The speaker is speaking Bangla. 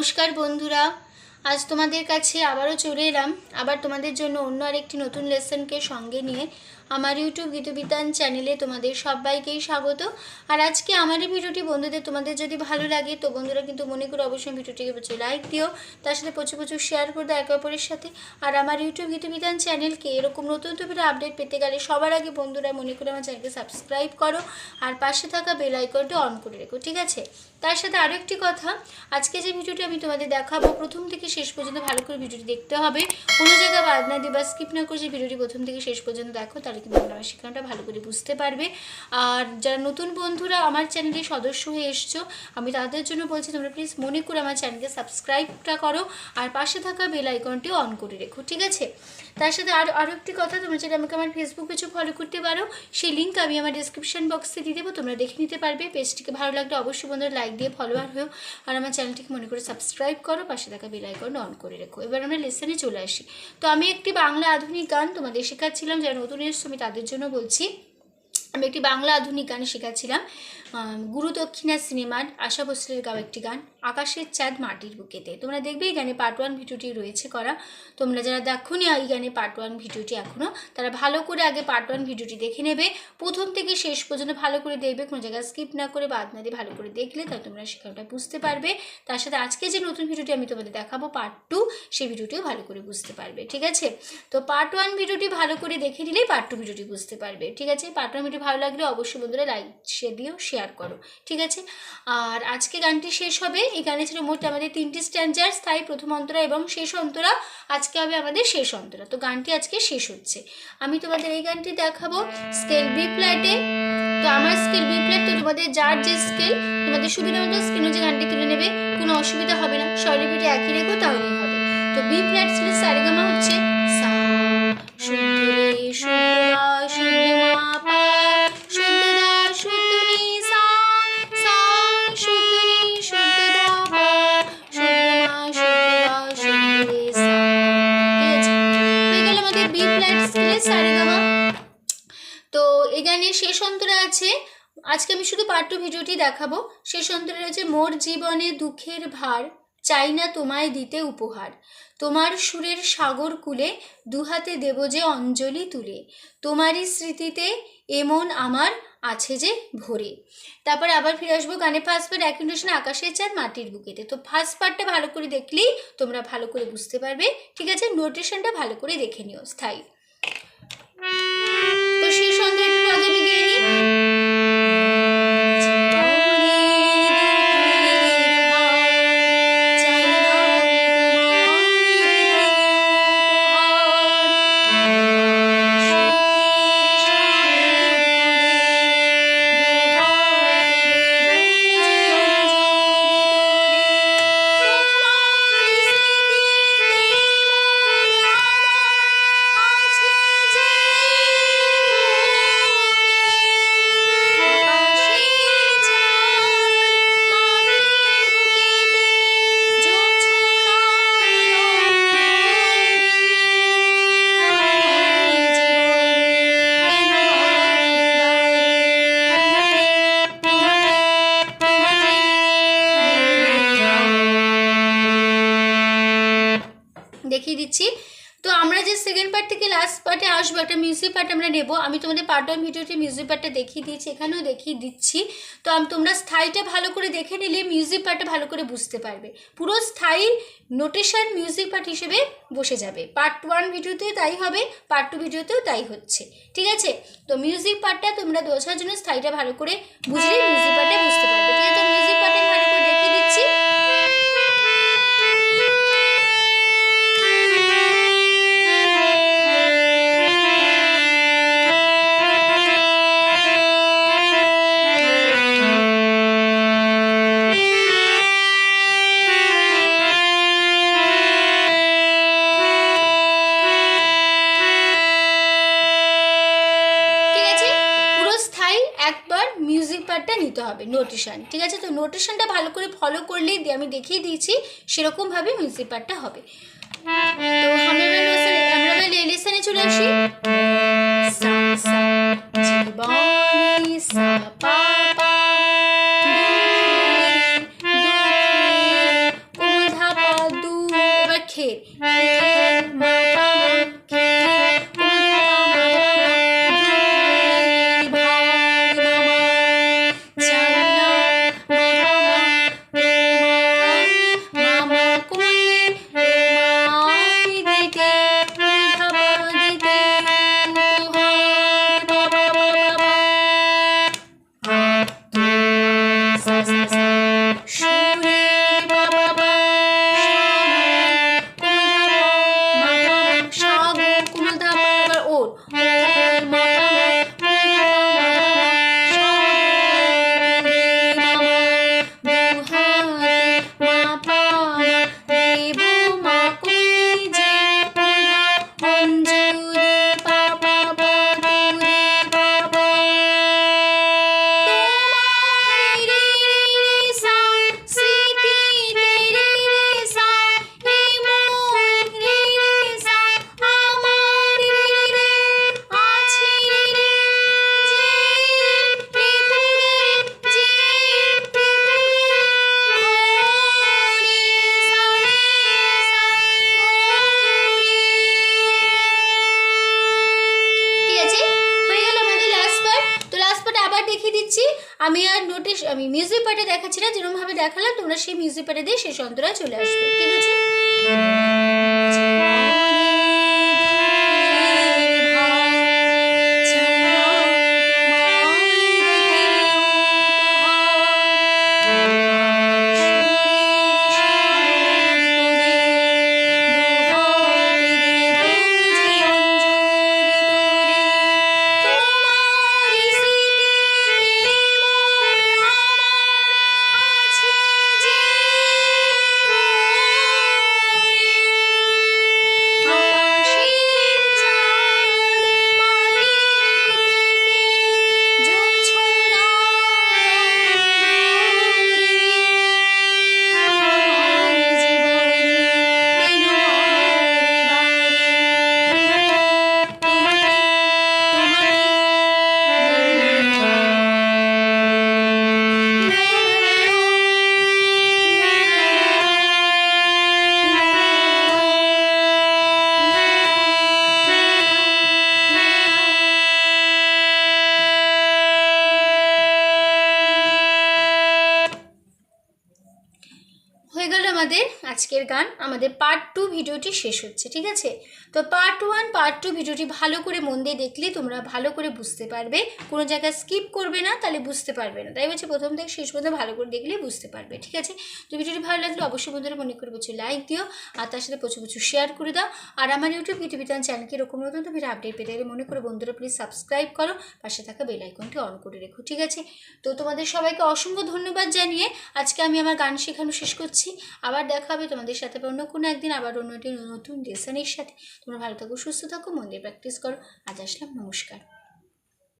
নমস্কার বন্ধুরা। আজ তোমাদের কাছে আবারও চলে এলাম। আবার তোমাদের জন্য অন্য আরেকটি নতুন লেসনকে সঙ্গে নিয়ে আমার ইউটিউব গীতবিতান চ্যানেলে তোমাদের সবাইকেই স্বাগত। আর আজকে আমার এই ভিডিওটি বন্ধুদের তোমাদের যদি ভালো লাগে, তো বন্ধুরা কিন্তু মনে করে অবশ্যই ভিডিওটিকে প্রচুর লাইক দিও। তার সাথে প্রচুর প্রচুর শেয়ার করে দাও একে অপরের সাথে। আর আমার ইউটিউব গীতবিতান চ্যানেলকে এরকম নতুন নতুন আপডেট পেতে গেলে সবার আগে বন্ধুরা মনে করে আমার চ্যানেলকে সাবস্ক্রাইব করো। আর পাশে থাকা বেল আইকনটি অন করে রেখো, ঠিক আছে? তার সাথে আরও একটি কথা, আজকে যে ভিডিওটি আমি তোমাদের দেখাবো, প্রথম থেকে শেষ পর্যন্ত ভালো করে ভিডিওটি দেখতে হবে। কোনো জায়গায় বাদ না দিয়ে বা স্কিপ না করে যে ভিডিওটি প্রথম থেকে শেষ পর্যন্ত দেখো, তাহলে কিন্তু তোমরা আমার শেখানোটা ভালো করে বুঝতে পারবে। আর যারা নতুন বন্ধুরা আমার চ্যানেলে সদস্য হয়ে এসছো, আমি তাদের জন্য বলছি, তোমরা প্লিজ মনে করে আমার চ্যানেলকে সাবস্ক্রাইবটা করো, আর পাশে থাকা বেল আইকনটিও অন করে রেখো, ঠিক আছে? তার সাথে আর আরও একটি কথা, তোমরা যদি আমাকে আমার ফেসবুক পেজে ফলো করতে পারো। সেই লিঙ্ক আমি আমার ডিসক্রিপশন বক্সে দিয়ে দেবো, তোমরা দেখে নিতে পারবে। পেজটিকে ভালো লাগলে অবশ্যই বন্ধুরা লাইক দিয়ে ফলোয়ার হয়েও, আর আমার চ্যানেলটিকে মনে করে সাবস্ক্রাইব করো, পাশে থাকা বেল আইকন অন করে রেখো। এবার আমরা লেসনে চলে আসি। তো আমি একটি বাংলা আধুনিক গান তোমাদের শেখাচ্ছিলাম, যারা নতুন এসছো আমি তাদের জন্য বলছি। আমি একটি বাংলা আধুনিক গান শেখাচ্ছিলাম। গুরু দক্ষিণা সিনেমার আশা ভোসলের গাওয়া একটি গান, আকাশের চাঁদ মাটির বুকেতে। তোমরা দেখবে এই গানে পার্ট ওয়ান ভিডিওটি রয়েছে করা। তোমরা যারা দেখোনি এই গানে পার্ট ওয়ান ভিডিওটি এখনও তারা ভালো করে আগে পার্ট ওয়ান ভিডিওটি দেখে নেবে। প্রথম থেকে শেষ পর্যন্ত ভালো করে দেখবে, কোনো জায়গায় স্কিপ না করে বাদ না দিয়ে ভালো করে দেখলে তাহলে তোমরা শেখাটা বুঝতে পারবে। তার সাথে আজকে যে নতুন ভিডিওটি আমি তোমাদের দেখাবো পার্ট টু সেই ভিডিওটিও ভালো করে বুঝতে পারবে, ঠিক আছে? তো পার্ট ওয়ান ভিডিওটি ভালো করে দেখে নিলেই পার্ট টু ভিডিওটি বুঝতে পারবে, ঠিক আছে? পার্ট ওয়ান ভিডিও ভালো লাগলে অবশ্যই বন্ধুরা লাইক শেয়ার দিও শেয়ার করো, ঠিক আছে? আর আজকে গানটি শেষ হবে। এই গানে ছিল মোট আমাদের তিনটি স্ট্যান্ডার্ড স্থায়ী প্রথম অন্তরা এবং শেষ অন্তরা, আজকে হবে আমাদের শেষ অন্তরা। তো গানটি আজকে শেষ হচ্ছে। আমি তোমাদের এই গানটি দেখাবো স্কেল বি ফ্ল্যাটে তো আমার স্কেল বি ফ্ল্যাট তো তোমাদের যার যে স্কেল, তোমাদের সুবিধা মতো স্কেল যে গানটি তুলে নেবে, কোনো অসুবিধা হবে না। স্বরলিপিটি একই রেখো, তাহলেই হবে। তো বি ফ্ল্যাট ছিল সারেগামা হচ্ছে সা। সারেগামা তো এই গানের শেষ অন্তরে আছে। আজকে আমি শুধু টু ভিডিওটি দেখাবো। শেষ অন্তরে রয়েছে, মোর জীবনে দুঃখের ভার, চাই না তোমায় দিতে উপহার। তোমার সুরের সাগর কুলে দুহাতে দেব যে অঞ্জলি তুলে। তোমারই স্মৃতিতে এমন আমার আছে যে ভরে। তারপর আবার ফিরে আসব গানে ফার্স্ট পার্ট এক আকাশের চাঁদ মাটির বুকেতে। তো ফার্স্ট পার্টটা ভালো করে দেখলেই তোমরা ভালো করে বুঝতে পারবে। ঠিক আছে নোটেশনটা ভালো করে দেখে নিও, স্থায়ী। Bye. একটা মিউজিক পার্ট আমরা নেব। আমি তোমাদের পার্ট ওয়ান ভিডিওতে মিউজিক পার্টটা দেখিয়ে দিয়েছি এখানেও দেখিয়ে দিচ্ছি। তো আমি তোমরা স্থায়ীটা ভালো করে দেখে নিলে মিউজিক পার্টটা ভালো করে বুঝতে পারবে। পুরো স্থায়ী নোটেশন মিউজিক পার্ট হিসেবে বসে যাবে। পার্ট ওয়ান ভিডিওতেও তাই হবে পার্ট টু ভিডিওতেও তাই হচ্ছে। ঠিক আছে? তো মিউজিক পার্টটা তোমরা বোঝার জন্য স্থায়ীটা ভালো করে বুঝলে মিউজিক হবে নোটেশন ঠিক আছে? তো নোটেশনটা ভালো করে ফলো করলেই আমি দেখিয়ে দিয়েছি সেরকমভাবে মিউজিক পার্টটা হবে। চলে আসি। সা সা, জীবনী, সা, পা আমি আর নোটিশ আমি মিউজিক পার্টে দেখাচ্ছি না যেরকমভাবে দেখালাম, তোমরা সেই মিউজিক পার্টে দিয়ে শেষ অন্তরায় চলে আসবে। ঠিক আছে? আজকের গান, আমাদের পার্ট টু ভিডিওটি শেষ হচ্ছে, ঠিক আছে? তো পার্ট ওয়ান পার্ট টু ভিডিওটি ভালো করে মন দিয়ে দেখলে তোমরা ভালো করে বুঝতে পারবে। কোনো জায়গায় স্কিপ করবে না, তাহলে বুঝতে পারবে না। তাই বলছি, প্রথম থেকে শেষ পর্যন্ত ভালো করে দেখলে বুঝতে পারবে, ঠিক আছে? তো ভিডিওটি ভালো লাগলে, অবশ্যই বন্ধুরা মনে করে প্রচুর লাইক দিও, আর তার সাথে প্রচুর প্রচুর শেয়ার করে দাও। আর আমার ইউটিউব বিধান চ্যানেলকে এরকম নতুন তো ভিডিও আপডেট পেতে গেলে মনে করে বন্ধুরা প্লিজ সাবস্ক্রাইব করো, পাশে থাকা বেল আইকনটি অন করে রেখো, ঠিক আছে? তো তোমাদের সবাইকে অসংখ্য ধন্যবাদ জানিয়ে আজকে আমি আমার গান শেখানো শেষ করছি। আবার দেখা হবে। তোমাদের সাথে অন্য কোনো একদিন আবার অন্য একটি নতুন লেসনের সাথে। তোমরা ভালো থাকো, সুস্থ থাকো মন্দির প্র্যাকটিস করো। আজ আসলাম, নমস্কার।